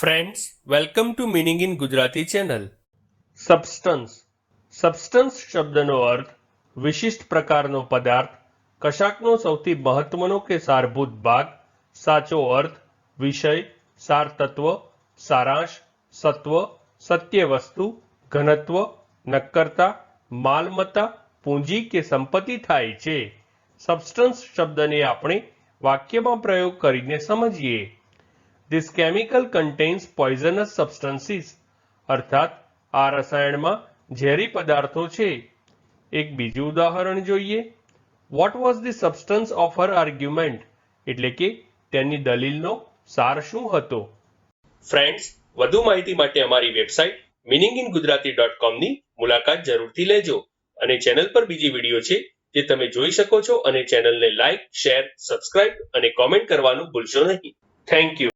Friends welcome to meaning in Gujarati channel substance substance શબ્દનો અર્થ વિશિષ્ટ પ્રકારનો પદાર્થ, કશાકનો સૌથી મહત્વનો કે સારભૂત ભાગ, સાચો અર્થ, વિષય સાર તત્વ સારાંશ, સત્વ સત્ય વસ્તુ ઘનત્વ, નક્કરતા, માલમત્તા, પૂંજી કે સંપત્તિ થાય છે. સબસ્ટન્સ શબ્દને આપણે વાક્યમાં પ્રયોગ કરીને સમજીએ. This chemical contains poisonous substances અર્થાત, આ રસાયણમાં ઝેરી પદાર્થો છે. એક બીજું ઉદાહરણ જોઈએ. What was the substance of her argument એટલે કે, તેની દલીલનો સાર શું હતો? ફ્રેન્ડ્સ વધુ માહિતી માટે અમારી website meaning in Gujarati dot કોમની મુલાકાત જરૂરથી લેજો. અને ચેનલ પર બીજી વીડિયો છે, જે તમે જોઈ શકો છો. અને ચેનલને લાઇક શેર સબસ્ક્રાઇબ અને કોમેન્ટ કરવાનું ભૂલશો નહીં. Thank you